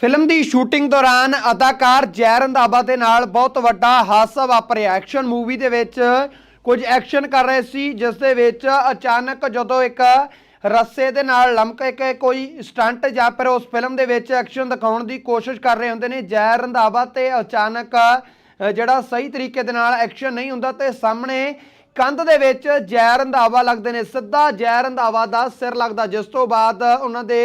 Film ਦੀ shooting ਦੌਰਾਨ ਅਦਾਕਾਰ ਜੈ ਰੰਧਾਵਾ ਦੇ ਨਾਲ ਬਹੁਤ ਵੱਡਾ ਹਾਦਸਾ ਵਾਪਰਿਆ। ਐਕਸ਼ਨ ਮੂਵੀ ਦੇ ਵਿੱਚ ਕੁਝ ਐਕਸ਼ਨ ਕਰ ਰਹੇ ਸੀ, ਜਿਸ ਦੇ ਵਿੱਚ ਅਚਾਨਕ ਜਦੋਂ ਇੱਕ ਰੱਸੇ ਦੇ ਨਾਲ ਲਮਕ ਕੇ ਕੋਈ ਸਟੰਟ ਜਾਂ ਫਿਰ ਉਸ ਫਿਲਮ ਦੇ ਵਿੱਚ ਐਕਸ਼ਨ ਦਿਖਾਉਣ ਦੀ ਕੋਸ਼ਿਸ਼ ਕਰ ਰਹੇ ਹੁੰਦੇ ਨੇ ਜੈ ਰੰਧਾਵਾ ਤੇ ਅਚਾਨਕ ਜਿਹੜਾ ਸਹੀ ਤਰੀਕੇ ਦੇ ਨਾਲ ਐਕਸ਼ਨ ਨਹੀਂ ਹੁੰਦਾ ਤੇ ਸਾਹਮਣੇ ਕੰਧ ਦੇ ਵਿੱਚ ਜੈ ਰੰਧਾਵਾ ਲੱਗਦੇ ਨੇ। ਸਿੱਧਾ ਜੈ ਰੰਧਾਵਾ ਦਾ ਸਿਰ ਲੱਗਦਾ, ਜਿਸ ਤੋਂ ਬਾਅਦ ਉਹਨਾਂ ਦੇ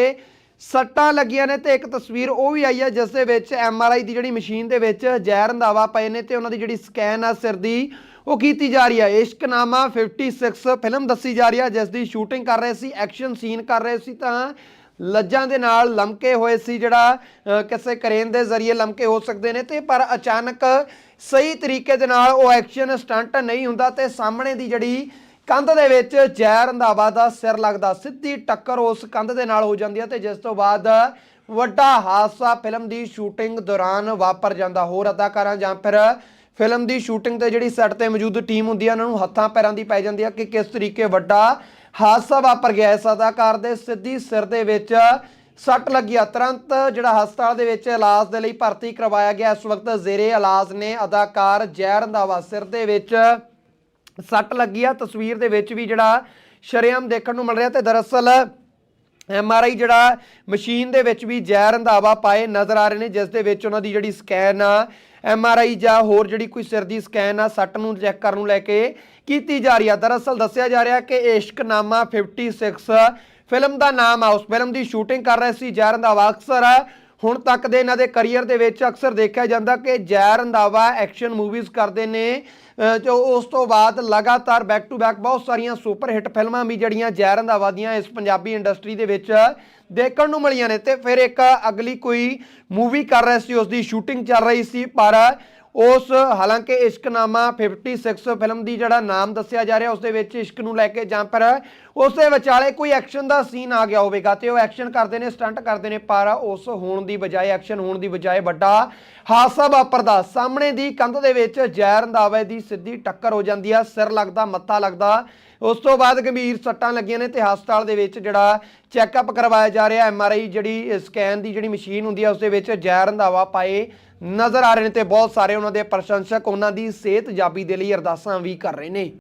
ਸੱਟਾਂ ਲੱਗੀਆਂ ਨੇ ਤੇ ਇੱਕ ਤਸਵੀਰ ਉਹ ਵੀ ਆਈ ਹੈ, ਜਿਸ ਦੇ ਵਿੱਚ ਆਈ ਦੀ ਜਿਹੜੀ ਮਸ਼ੀਨ ਦੇ ਵਿੱਚ ਜ਼ਹਿਰ ਰੰਧਾਵਾ ਪਏ ਨੇ ਤੇ ਉਹਨਾਂ ਦੀ ਜਿਹੜੀ ਸਕੈਨ ਆ ਸਿਰ ਦੀ, ਉਹ ਕੀਤੀ ਜਾ ਰਹੀ ਹੈ ਇਸ਼ਕਨਾਮਾ 56 ਫਿਲਮ ਦੱਸੀ ਜਾ ਰਹੀ ਹੈ ਜਿਸ ਦੀ ਸ਼ੂਟਿੰਗ ਕਰ ਰਹੇ ਸੀ ਐਕਸ਼ਨ ਸੀਨ ਕਰ ਰਹੇ ਸੀ ਤਾਂ ਲੱਜਾਂ ਦੇ ਨਾਲ ਲਮਕੇ ਹੋਏ ਸੀ ਜਿਹੜਾ ਕਿਸੇ ਕਰੇਨ ਦੇ ਜ਼ਰੀਏ ਲਮਕੇ ਹੋ ਸਕਦੇ ਨੇ ਤੇ ਪਰ ਅਚਾਨਕ ਸਹੀ ਤਰੀਕੇ ਦੇ ਨਾਲ ਉਹ ਐਕਸ਼ਨ ਸਟੰਟ ਨਹੀਂ ਹੁੰਦਾ ਤੇ ਸਾਹਮਣੇ ਦੀ ਜਿਹੜੀ ਕੰਧ ਦੇ ਵਿੱਚ ਜੈ ਰੰਧਾਵਾ ਦਾ ਸਿਰ ਲੱਗਦਾ, ਸਿੱਧੀ ਟੱਕਰ ਉਸ ਕੰਧ ਦੇ ਨਾਲ ਹੋ ਜਾਂਦੀ ਹੈ ਤੇ ਜਿਸ ਤੋਂ ਬਾਅਦ ਵੱਡਾ ਹਾਦਸਾ ਫਿਲਮ ਦੀ ਸ਼ੂਟਿੰਗ ਦੌਰਾਨ ਵਾਪਰ ਜਾਂਦਾ, ਹੋਰ ਅਦਾਕਾਰਾਂ ਜਾਂ ਫਿਰ ਫਿਲਮ ਦੀ ਸ਼ੂਟਿੰਗ ਤੇ ਜਿਹੜੀ ਸੈੱਟ ਤੇ ਮੌਜੂਦ ਟੀਮ ਹੁੰਦੀ ਹੈ, ਉਹਨਾਂ ਨੂੰ ਹੱਥਾਂ ਪੈਰਾਂ ਦੀ ਪੈ ਜਾਂਦੀ ਹੈ ਕਿ ਕਿਸ ਤਰੀਕੇ ਵੱਡਾ ਹਾਦਸਾ ਵਾਪਰ ਗਿਆ। ਇਸ ਅਦਾਕਾਰ ਦੇ ਸਿੱਧੀ ਸਿਰ ਦੇ ਵਿੱਚ ਸੱਟ ਲੱਗੀ ਆ ਤੁਰੰਤ ਜਿਹੜਾ ਹਸਪਤਾਲ ਦੇ ਵਿੱਚ ਇਲਾਜ ਦੇ ਲਈ ਭਰਤੀ ਕਰਵਾਇਆ ਗਿਆ। ਇਸ ਵਕਤ ਜ਼ੇਰੇ ਇਲਾਜ ਨੇ ਅਦਾਕਾਰ ਜੈ ਰੰਧਾਵਾ ਸਿਰ ਦੇ ਵਿੱਚ ਸੱਟ ਲੱਗੀ ਆ। ਤਸਵੀਰ ਦੇ ਵਿੱਚ ਵੀ ਜਿਹੜਾ ਸ਼ਰੇਆਮ ਦੇਖਣ ਨੂੰ ਮਿਲ ਰਿਹਾ ਤੇ ਦਰਅਸਲ ਐਮ ਆਰ ਆਈ ਜਿਹੜਾ ਮਸ਼ੀਨ ਦੇ ਵਿੱਚ ਵੀ ਜੈ ਰੰਧਾਵਾ ਪਾਏ ਨਜ਼ਰ ਆ ਰਹੇ ਨੇ, ਜਿਸ ਦੇ ਵਿੱਚ ਉਹਨਾਂ ਦੀ ਜਿਹੜੀ ਸਕੈਨ ਆ, ਐਮ ਆਰ ਆਈ ਜਾਂ ਹੋਰ ਜਿਹੜੀ ਕੋਈ ਸਿਰ ਦੀ ਸਕੈਨ ਆ, ਸੱਟ ਨੂੰ ਚੈੱਕ ਕਰਨ ਨੂੰ ਲੈ ਕੇ ਕੀਤੀ ਜਾ ਰਹੀ ਆ। ਦਰਅਸਲ ਦੱਸਿਆ ਜਾ ਰਿਹਾ ਕਿ ਇਸ਼ਕਨਾਮਾ 56 ਫਿਲਮ ਦਾ ਨਾਮ ਆ, ਉਸ ਫਿਲਮ ਦੀ ਸ਼ੂਟਿੰਗ ਕਰ ਰਹੇ ਸੀ। ਜੈ ਰੰਧਾਵਾ ਅਕਸਰ ਹੁਣ ਤੱਕ ਦੇ ਇਹਨਾਂ ਦੇ ਕੈਰੀਅਰ ਦੇ ਵਿੱਚ ਅਕਸਰ ਦੇਖਿਆ ਜਾਂਦਾ ਕਿ ਜੈ ਰੰਧਾਵਾ ਐਕਸ਼ਨ ਮੂਵੀਜ਼ ਕਰਦੇ ਨੇ ਜੋ ਉਸ ਤੋਂ ਬਾਅਦ ਲਗਾਤਾਰ ਬੈਕ ਟੂ ਬੈਕ ਬਹੁਤ ਸਾਰੀਆਂ ਸੁਪਰ ਹਿੱਟ ਫਿਲਮਾਂ ਵੀ ਜਿਹੜੀਆਂ ਜੈ ਰੰਧਾਵਾ ਦੀਆਂ ਇਸ ਪੰਜਾਬੀ ਇੰਡਸਟਰੀ ਦੇ ਵਿੱਚ ਦੇਖਣ ਨੂੰ ਮਿਲੀਆਂ ਨੇ। ਤੇ ਫਿਰ ਇੱਕ ਅਗਲੀ ਕੋਈ ਮੂਵੀ ਕਰ ਰਹੇ ਸੀ ਉਸ ਦੀ ਸ਼ੂਟਿੰਗ ਚੱਲ ਰਹੀ ਸੀ, ਪਰ ਉਸ ਹਾਲਾਂਕਿ ਇਸ਼ਕਨਾਮਾ 56 ਫਿਲਮ ਦੀ ਜਿਹੜਾ ਨਾਮ ਦੱਸਿਆ ਜਾ ਰਿਹਾ, ਉਸ ਦੇ ਵਿੱਚ ਇਸ਼ਕ ਨੂੰ ਲੈ ਕੇ ਜਾਂ ਫਿਰ ਉਸ ਦੇ ਵਿਚਾਲੇ ਕੋਈ ਐਕਸ਼ਨ ਦਾ ਸੀਨ ਆ ਗਿਆ ਹੋਵੇਗਾ ਤੇ ਉਹ ਐਕਸ਼ਨ ਕਰਦੇ ਨੇ ਸਟੰਟ ਕਰਦੇ ਨੇ, ਪਰ ਉਸ ਹੋਣ ਦੀ ਬਜਾਏ ਐਕਸ਼ਨ ਹੋਣ ਦੀ ਬਜਾਏ ਵੱਡਾ ਹਾਦਸਾ ਵਾਪਰਦਾ। ਸਾਹਮਣੇ ਦੀ ਕੰਧ ਦੇ ਵਿੱਚ ਜੈ ਰੰਧਾਵੇ ਦੀ ਸਿੱਧੀ ਟੱਕਰ ਹੋ ਜਾਂਦੀ ਆ, ਸਿਰ ਲੱਗਦਾ, ਮੱਥਾ ਲੱਗਦਾ। ਉਸ ਤੋਂ ਬਾਅਦ ਗੰਭੀਰ ਸੱਟਾਂ ਲੱਗੀਆਂ ਨੇ ਤੇ ਹਸਪਤਾਲ ਦੇ ਵਿੱਚ ਜਿਹੜਾ ਚੈੱਕਅਪ ਕਰਵਾਇਆ ਜਾ ਰਿਹਾ ਐਮ ਆਰ ਆਈ ਜਿਹੜੀ ਸਕੈਨ ਦੀ ਜਿਹੜੀ ਮਸ਼ੀਨ ਹੁੰਦੀ ਆ ਉਸ ਦੇ ਵਿੱਚ ਜੈ ਰੰਧਾਵਾ ਪਾਏ ਨਜ਼ਰ ਆ ਰਹੇ ਨੇ ਤੇ ਬਹੁਤ ਸਾਰੇ ਉਹਨਾਂ ਦੇ ਪ੍ਰਸ਼ੰਸਕ ਉਹਨਾਂ ਦੀ ਸਿਹਤ ਜਾਬੀ ਦੇ ਲਈ ਅਰਦਾਸਾਂ ਵੀ ਕਰ ਰਹੇ ਨੇ।